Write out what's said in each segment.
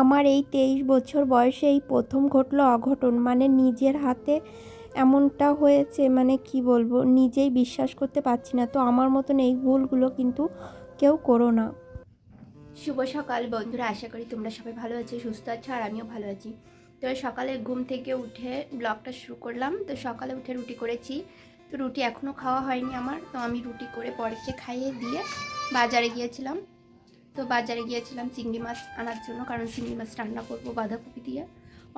আমার এই তেইশ বছর বয়সে এই প্রথম ঘটলো অঘটন মানে নিজের হাতে এমনটা হয়েছে মানে কি বলব, নিজেই বিশ্বাস করতে পারছি না। তো আমার মতন এই ভুলগুলো কিন্তু কেউ করো না। শুভ সকাল বন্ধুরা, আশা করি তোমরা সবাই ভালো আছো, সুস্থ আছো, আর আমিও ভালো আছি। তো সকালে ঘুম থেকে উঠে ব্লগটা শুরু করলাম। তো সকালে উঠে রুটি করেছি, তো রুটি এখনও খাওয়া হয়নি আমার। তো আমি রুটি করে পরেকে খাইয়ে দিয়ে বাজারে গিয়েছিলাম। তো বাজারে গিয়েছিলাম চিংড়ি মাছ আনার জন্য, কারণ চিংড়ি মাছ রান্না করব বাঁধাকপি দিয়ে।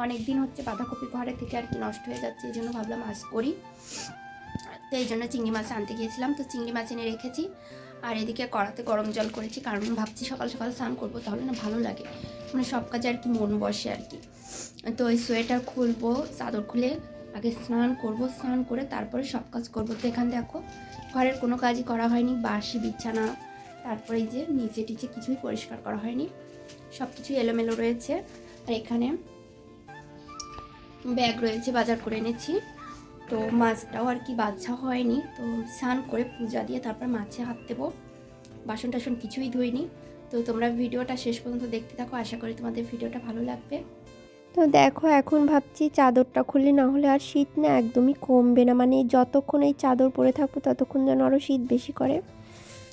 অনেক দিন হচ্ছে বাঁধাকপি ঘরে থেকে আর কি নষ্ট হয়ে যাচ্ছে, এই জন্য ভাবলাম আজ করি। তো এই জন্য চিংড়ি মাছ আনতে গিয়েছিলাম, তো চিংড়ি মাছ এনে রেখেছি। আর এদিকে কড়াতে গরম জল করেছি, কারণ ভাবছি সকাল সকাল স্নান করব, তাহলে না ভালো লাগে। মানে সব কাজে আর কি মন বসে আর কি। তো ওই সোয়েটার খুলবো, চাদর খুলে আগে স্নান করব, স্নান করে তারপরে সব কাজ করব। তো এখান দেখো, ঘরের কোনো কাজই করা হয়নি বাসি বিছানা তারপরে যে নিচে টিচে কিছুই পরিষ্কার করা হয়নি। সব কিছুই এলোমেলো রয়েছে। আর এখানে ব্যাগ রয়েছে, বাজার করে এনেছি। তো মাছটাও আর কি বাচ্চা হয়নি। তো স্নান করে পূজা দিয়ে তারপর মাছে হাত দেবো। বাসন টাসন কিছুই ধুইনি। তো তোমরা ভিডিওটা শেষ পর্যন্ত দেখতে থাকো। আশা করি তোমাদের ভিডিওটা ভালো লাগবে। তো দেখো, এখন ভাবছি চাদরটা খুললে না হলে আর শীত না একদমই কমবে না। মানে যতক্ষণ এই চাদর পরে থাকব, ততক্ষণ যেন আরও শীত বেশি করে।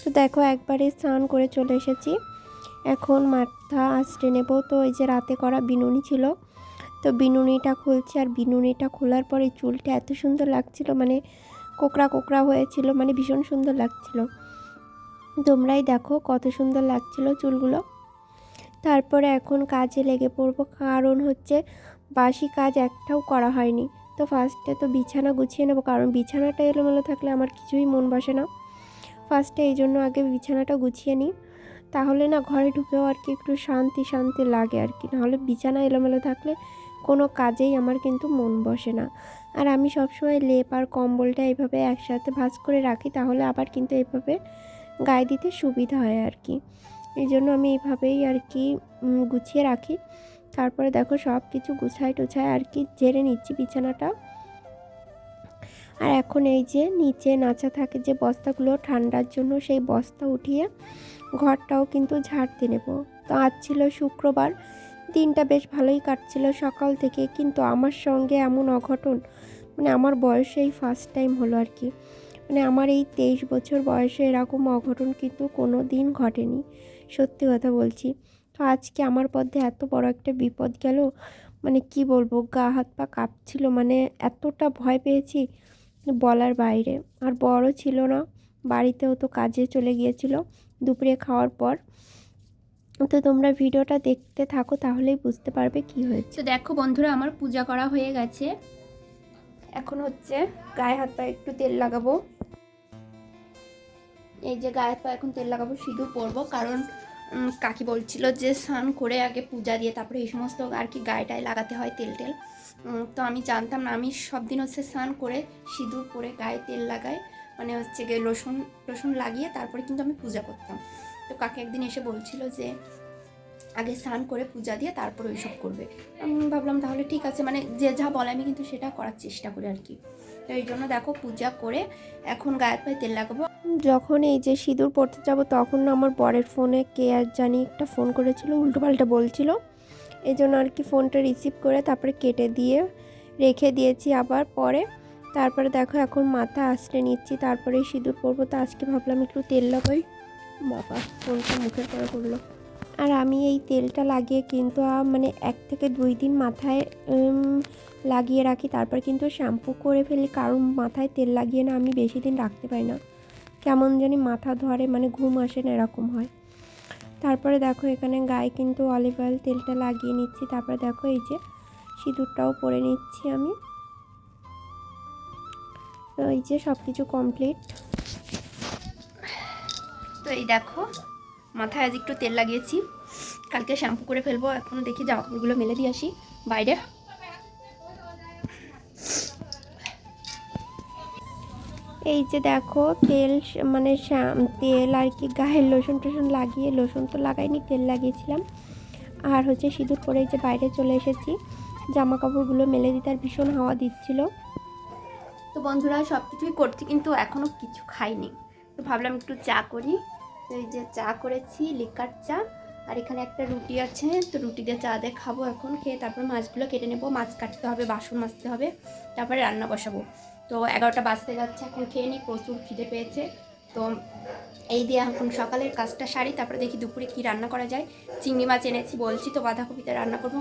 তো দেখো একবারে স্নান করে চলে এসেছি। এখন মাথা আঁচড়ে নেব তো এই যে রাতে করা বিনুনি ছিল। তো বিনুনিটা খুলছি আর বিনুনিটা খোলার পরে চুলটা এত সুন্দর লাগছিল মানে কোকড়া কোকড়া হয়েছিল মানে ভীষণ সুন্দর লাগছিল। তোমরাই দেখো কত সুন্দর লাগছিল চুলগুলো। তারপরে এখন কাজে লেগে পড়ব, কারণ হচ্ছে বাসি কাজ একটাও করা হয়নি। তো ফার্স্টে তো বিছানা গুছিয়ে নেব, কারণ বিছানাটা এলোমেলো থাকলে আমার কিছুই মন বসে না। ফার্স্টে এই জন্য আগে বিছানাটা গুছিয়ে নিই। তাহলে না ঘরে ঢুকেও আর কি একটু শান্তি শান্তি লাগে আর কি। নাহলে বিছানা এলোমেলো থাকলে কোনো কাজেই আমার কিন্তু মন বসে না। আর আমি সবসময় লেপ আর কম্বলটা এইভাবে একসাথে ভাঁজ করে রাখি, তাহলে আবার কিন্তু এইভাবে গায়ে দিতে সুবিধা হয় আর কি। এই জন্য আমি এইভাবেই আর কি গুছিয়ে রাখি। তারপরে দেখো সব কিছু গুছাই টুছাই আর কি ঝেড়ে নিচ্ছি বিছানাটা। আর এখন এই যে নিচে নাচা থাকে যে বস্তাগুলো ঠান্ডার জন্য, সেই বস্তা উঠিয়ে ঘরটাও কিন্তু ঝাড়তে নেব। তো আজ ছিল শুক্রবার, দিনটা বেশ ভালোই কাটছিল সকাল থেকে, কিন্তু আমার সঙ্গে এমন অঘটন মানে আমার বয়সেই ফার্স্ট টাইম হলো আর কি। মানে আমার এই তেইশ বছর বয়সে এরকম অঘটন কিন্তু কোনো দিন ঘটেনি, সত্যি কথা বলছি। তো আজকে আমার পথে এত বড় একটা বিপদ গেল মানে কি বলব, গা হাত পা কাঁপছিল মানে এতটা ভয় পেয়েছি বলার বাইরে। আর বড় ছিল না, বাড়িতেও তো কাজে চলে গিয়েছিল দুপুরে খাওয়ার পর। তো তোমরা ভিডিওটা দেখতে থাকো, তাহলেই বুঝতে পারবে কি হয়েছে। তো দেখো বন্ধুরা, আমার পূজা করা হয়ে গেছে। এখন হচ্ছে গায়ে হাত পা একটু তেল লাগাবো। এই যে গায়ে হাত পা এখন তেল লাগাবো, সিঁদুর পরবো, কারণ কাকি বলছিল যে স্নান করে আগে পূজা দিয়ে তারপরে এই সমস্ত আর কি গায়েটায় লাগাতে হয় তেল টেল। তো আমি জানতাম না, আমি সব দিন হচ্ছে স্নান করে সিঁদুর পরে গায়ে তেল লাগাই মানে হচ্ছে গিয়ে রসুন রসুন লাগিয়ে তারপরে কিন্তু আমি পূজা করতাম। তো কাকে একদিন এসে বলছিল যে, আগে স্নান করে পূজা দিয়ে তারপর ওইসব করবে। আমি ভাবলাম তাহলে ঠিক আছে মানে যে যা বলে আমি কিন্তু সেটা করার চেষ্টা করি আর কি। তো এই জন্য দেখো পূজা করে এখন গায়ের পায়ে তেল লাগাবো। যখন এই যে সিঁদুর পড়তে যাব তখন আমার বরের ফোনে কে আর জানি একটা ফোন করেছিল, উল্টোপাল্টা বলছিল। এই জন্য আর কি ফোনটা রিসিভ করে তারপরে কেটে দিয়ে রেখে দিয়েছি আবার পরে। তারপরে দেখো এখন মাথা আশ্রে নিচ্ছি, তারপরে সিঁদুর পরবো। তো আজকে ভাবলাম একটু তেল লাগাই। বাবা, ফোনটা মুখের পরে করল। আর আমি এই তেলটা লাগিয়ে কিন্তু মানে এক থেকে দুই দিন মাথায় লাগিয়ে রাখি। তারপর কিন্তু শ্যাম্পু করে ফেলি, কারণ মাথায় তেল লাগিয়ে না আমি বেশি দিন রাখতে পারি না। কেমন জানি মাথা ধরে মানে ঘুম আসে না এরকম হয়। তারপরে দেখো এখানে গায়ে কিন্তু অলিভ অয়েল তেলটা লাগিয়ে নিচ্ছি। তারপরে দেখো এই যে সিঁদুরটাও পরে নিচ্ছি আমি। তো এই যে সব কিছু কমপ্লিট তো এই দেখো, মাথায় আজ একটু তেল লাগিয়েছি। কালকে শ্যাম্পু করে ফেলব। এখনও দেখি জামাকাপড়গুলো মেলে দিয়ে আসি। বাইরে এই যে দেখো, তেল মানে তেল আর কি, গায়ের লোশন টোশন লাগিয়ে, লোশন তো লাগাইনি, তেল লাগিয়েছিলাম। আর হচ্ছে সিঁদুর পরে যে বাইরে চলে এসেছি জামা কাপড়গুলো মেলে দিতে আর ভীষণ হাওয়া দিচ্ছিল। তো বন্ধুরা সব কিছুই করছি কিন্তু এখনও কিছু খাইনি। তো ভাবলাম একটু চা করি। তো এই যে চা করেছি, লিকার চা। আর এখানে একটা রুটি আছে, তো রুটি দিয়ে চা দিয়ে খাব এখন, খেয়ে তারপর মাছগুলো কেটে নেব। মাছ কাটতে হবে, বাসন মাজতে হবে, তারপরে রান্না বসাবো। তো এগারোটা বাজতে যাচ্ছে, এখন খেয়ে নিই প্রচুর খিদে পেয়েছে। তো এই দিয়ে এখন সকালের কাজটা সারি, তারপরে দেখি দুপুরে কি রান্না করা যায়। চিংড়ি মাছ এনেছি বলছি তো, বাঁধাকপিতে রান্না করব।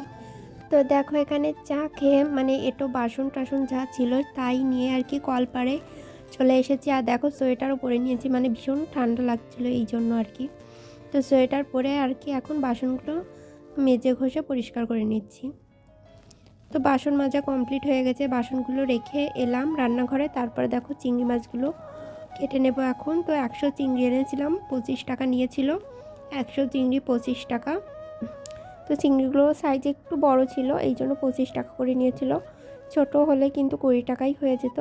তো দেখো এখানে চা খেয়ে মানে এটো, বাসন টাসন যা ছিল তাই নিয়ে আর কি কলপারে চলে এসেছি। আর দেখো সোয়েটারও পরে নিয়েছি মানে ভীষণ ঠান্ডা লাগছিল এই জন্য আর কি। তো সোয়েটার পরে আর কি এখন বাসনগুলো মেজে ঘষে পরিষ্কার করে নিচ্ছি। তো বাসন মাজা কমপ্লিট হয়ে গেছে। বাসনগুলো রেখে এলাম রান্নাঘরে। তারপরে দেখো চিংড়ি মাছগুলো কেটে নেব এখন। তো একশো চিংড়ি এনেছিলাম, পঁচিশ টাকা নিয়েছিল। একশো চিংড়ি, পঁচিশ টাকা। তো চিংড়িগুলো সাইজ একটু বড় ছিল, এই জন্য পঁচিশ টাকা করে নিয়েছিল। ছোট হলে কিন্তু কুড়ি টাকাই হয়ে যেত।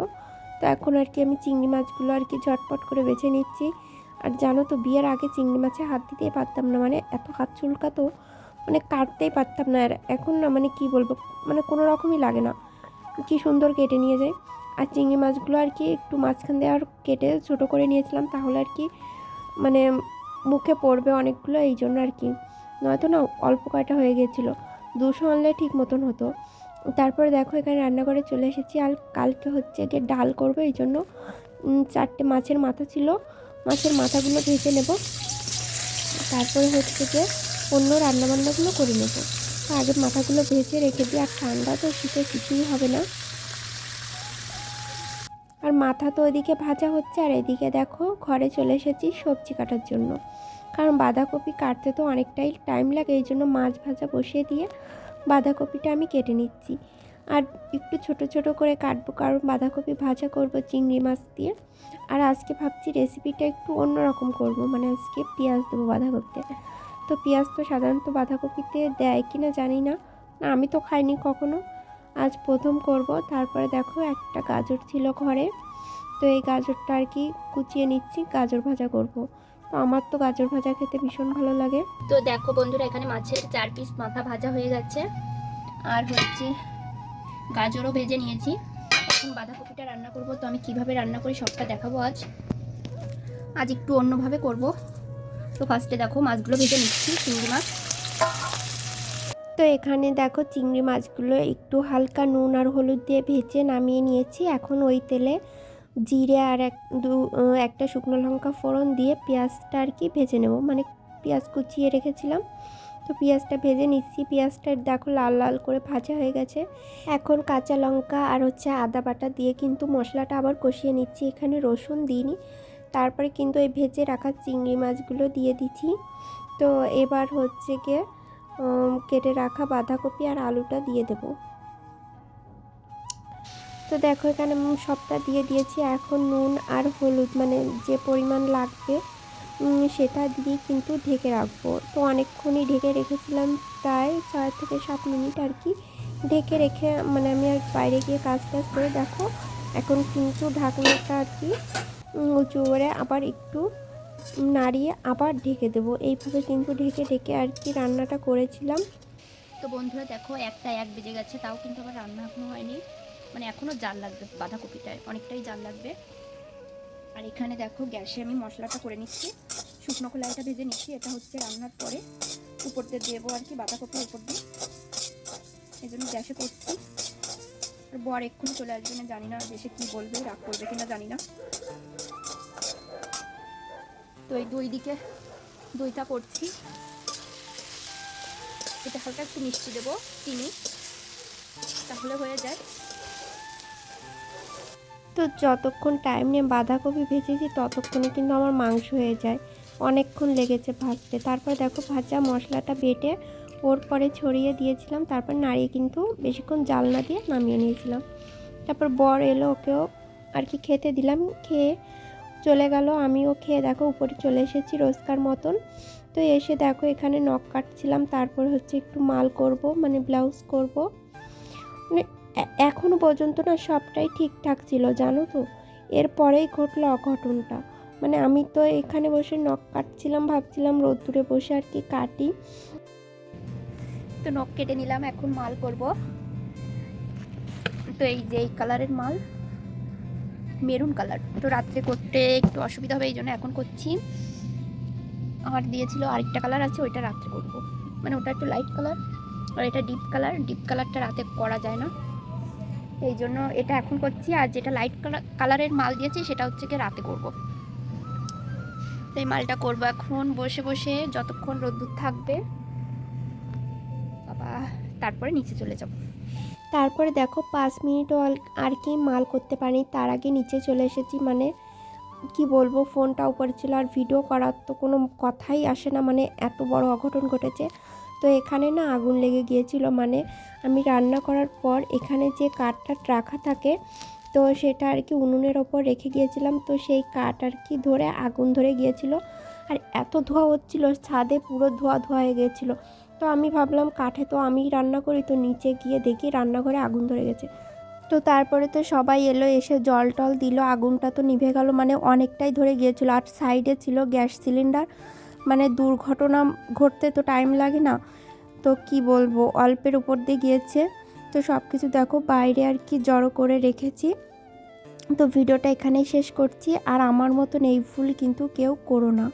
তো এখন আর কি আমি চিংড়ি মাছগুলো আর কি ঝটপট করে বেছে নিচ্ছি। আর জানো তো, বিয়ের আগে চিংড়ি মাছে হাত দিতেই পারতাম না। মানে এত হাত চুলকাতো। মানে কাটতেই পারতাম না আর এখন না মানে কি বলব মানে কোনো রকমই লাগে না। কি সুন্দর কেটে নিয়ে যায় আর চিংড়ি মাছগুলো আর কি একটু মাঝখান দিয়ে আর কেটে ছোটো করে নিয়েছিলাম, তাহলে আর কি মানে মুখে পড়বে অনেকগুলো, এই জন্য আর কি। নয়তো না অল্প কয়টা হয়ে গিয়েছিল দুশো আনলে ঠিক মতন হতো। তারপরে দেখো এখানে রান্নাঘরে চলে এসেছি, আর কালকে হচ্ছে গিয়ে ডাল করব, এই জন্য চারটে মাছের মাথা ছিল। মাছের মাথাগুলো ভেজে নেব। তারপরে হচ্ছে যে অন্য রান্নাবান্নাগুলো করে নেব। তো আগে মাথাগুলো ভেজে রেখে দিই, আর ঠান্ডা তো শীতে কিছুই হবে না। আর মাথা তো ওইদিকে ভাজা হচ্ছে, আর এদিকে দেখো ঘরে চলে এসেছি সবজি কাটার জন্য। কারণ বাঁধাকপি কাটতে তো অনেকটাই টাইম লাগে, এই জন্য মাছ ভাজা বসিয়ে দিয়ে বাঁধাকপিটা আমি কেটে নিচ্ছি। আর একটু ছোট ছোট করে কাটবো, কারণ বাঁধাকপি ভাজা করব চিংড়ি মাছ দিয়ে। আর আজকে ভাবছি রেসিপিটা একটু অন্যরকম করব মানে আজকে পেঁয়াজ দেবো বাঁধাকপিতে। তো পেঁয়াজ তো সাধারণত বাঁধাকপিতে দেয় কি না। জানি না, আমি তো খাইনি কখনো। আজ প্রথম করব। তারপরে দেখো একটা গাজর ছিল ঘরে। তো এই গাজরটা আর কি কুচিয়ে নিচ্ছি, গাজর ভাজা করব। তো আমার তো গাজর ভাজা খেতে ভীষণ ভালো লাগে। তো দেখো বন্ধুরা, এখানে মাছের চার পিস মাথা ভাজা হয়ে গেছে। আর হচ্ছে গাজরও ভেজে নিয়েছি। এখন বাঁধাকপিটা রান্না করব। তো আমি কীভাবে রান্না করি সবটা দেখাবো আজ। আজ একটু অন্যভাবে করব। তো ফার্স্টে দেখো মাছগুলো ভেজে নিচ্ছি, চিংড়ি মাছ। তো এখানে দেখো চিংড়ি মাছগুলো একটু হালকা নুন আর হলুদ দিয়ে ভেজে নামিয়ে নিয়েছি। এখন ওই তেলে জিরে আর এক, দু একটা শুকনো লঙ্কা ফোড়ন দিয়ে পেঁয়াজটা আর কি ভেজে নেব। মানে পেঁয়াজ কুচিয়ে রেখেছিলাম। তো পেঁয়াজটা ভেজে নিচ্ছি। পেঁয়াজটা দেখো লাল লাল করে ভাজা হয়ে গেছে। এখন কাঁচা লঙ্কা আর হচ্ছে আদা বাটা দিয়ে কিন্তু মশলাটা আবার কষিয়ে নিচ্ছি। এখানে রসুন দিইনি। তারপরে কিন্তু এই ভেজে রাখা চিংড়ি মাছগুলো দিয়ে দিচ্ছি। তো এবার হচ্ছে গিয়ে কেটে রাখা বাঁধাকপি আর আলুটা দিয়ে দেব। তো দেখো এখানে সবটা দিয়ে দিয়েছি। এখন নুন আর হলুদ মানে যে পরিমাণ লাগবে সেটা দিয়ে কিন্তু ঢেকে রাখব। তো অনেকক্ষণই ঢেকে রেখেছিলাম, প্রায় ছয় থেকে সাত মিনিট আর কি। ঢেকে রেখে মানে আমি আর বাইরে গিয়ে কাজ টাজ করে দেখো, এখন কিন্তু ঢাকনাটা আর কি উঁচু করে আবার একটু নাড়িয়ে আবার ঢেকে দেবো। এইভাবে কিন্তু ঢেকে ঢেকে আর কি রান্নাটা করেছিলাম। তো বন্ধুরা দেখো, একটা এক বেজে গেছে, তাও কিন্তু আবার রান্না এখনও হয়নি। মানে এখনও জাল লাগবে, বাঁধাকপিটায়। অনেকটাই জাল লাগবে। আর এখানে দেখো, গ্যাসে আমি মশলাটা করে নিচ্ছি। শুকনো কলাইটা ভেজে নিচ্ছি, এটা হচ্ছে রান্নার পরে। উপর দিয়ে দেবো আর কি বাঁধাকপির উপর দিয়ে। এই জন্য গ্যাসে করছি। আর বর এক্ষুনি চলে আসবে, না জানি না দেশে কী বলবে, রাগ করবে কিনা জানি না। তো এই দুই দিকে দইটা করছি। এটা হালকা একটু মিষ্টি দেবো, চিনি। তাহলে হয়ে যায়। তো যতক্ষণ টাইম নিয়ে বাঁধাকপি ভেজেছি, ততক্ষণে কিন্তু আমার মাংস হয়ে যায়। অনেকক্ষণ লেগেছে ভাজতে। তারপর দেখো ভাজা মশলাটা বেটে ওর পরে ছড়িয়ে দিয়েছিলাম। তারপর নাড়িয়ে কিন্তু বেশিক্ষণ জাল না দিয়ে নামিয়ে নিয়েছিলাম। তারপর বর এলো ওকেও আর কি খেতে দিলাম। খেয়ে চলে গেল। আমিও খেয়ে দেখো, উপরে চলে এসেছি রোজকার মতন। তো এসে দেখো, এখানে নখ কাটছিলাম, তারপর হচ্ছে একটু মাল করব মানে ব্লাউজ করব। মানে এ- এখনও পর্যন্ত না সবটাই ঠিকঠাক ছিল, জানো তো? এরপরেই ঘটলো অঘটনটা। মানে আমি তো এখানে বসে নখ কাটছিলাম, ভাবছিলাম রোদ্দুরে বসে আর কি কাটি। তো নখ কেটে নিলাম, এখন মাল করব। তো এই যে, এই কালারের মাল। Maroon colour. তো রাত্রে করতে একটু অসুবিধা হবে, এই জন্য এখন করছি। আর দিয়েছিল আরেকটা কালার আছে, ওইটা রাত্রে করব। মানে ওটা একটু লাইট কালার আর এটা ডিপ কালার ডিপ কালারটা রাতে করা যায় না। এই জন্য এটা এখন করছি, আর যেটা লাইট কালার কালারের মাল দিয়েছি, সেটা হচ্ছে কি রাতে করব। তো এই মালটা করব এখন, বসে বসে যতক্ষণ রোদ্দুর থাকবে। বাবা, তারপরে নিচে চলে যাব। তারপরে দেখো পাঁচ মিনিটও আর কি মাল করতে পারিনি, তার আগে নিচে চলে এসেছি মানে কি বলব, ফোনটা উপরে ছিল আর ভিডিও করার তো কোনো কথাই আসে না মানে এত বড় অঘটন ঘটেছে। তো এখানে না আগুন লেগে গিয়েছিল মানে আমি রান্না করার পর এখানে যে কাঠটা রাখা থাকে, তো সেটা আর কি উনুনের ওপর রেখে গিয়েছিলাম, তো সেই কাঠ আর কি ধরে আগুন ধরে গিয়েছিল। আর এত ধোয়া হচ্ছিল, ছাদে পুরো ধোয়া ধোয়া হয়ে গিয়েছিল। তো আমি ভাবলাম কাঠে তো আমি রান্না করি, তো নিচে গিয়ে দেখি রান্নাঘরে আগুন ধরে গেছে। তো তারপরে তো সবাই এলো, এসে জল টল দিল, আগুনটা তো নিভে গেল মানে অনেকটাই ধরে গিয়েছিল। আর সাইডে ছিল গ্যাস সিলিন্ডার মানে দুর্ঘটনা ঘটতে তো টাইম লাগে না। তো কি বলব, অল্পের উপর দিয়ে গিয়েছে। তো সব কিছু দেখো, বাইরে আর কি জড়ো করে রেখেছি। তো ভিডিওটা এখানেই শেষ করছি, আর আমার মতন এই ভুল কিন্তু কেউ করো না।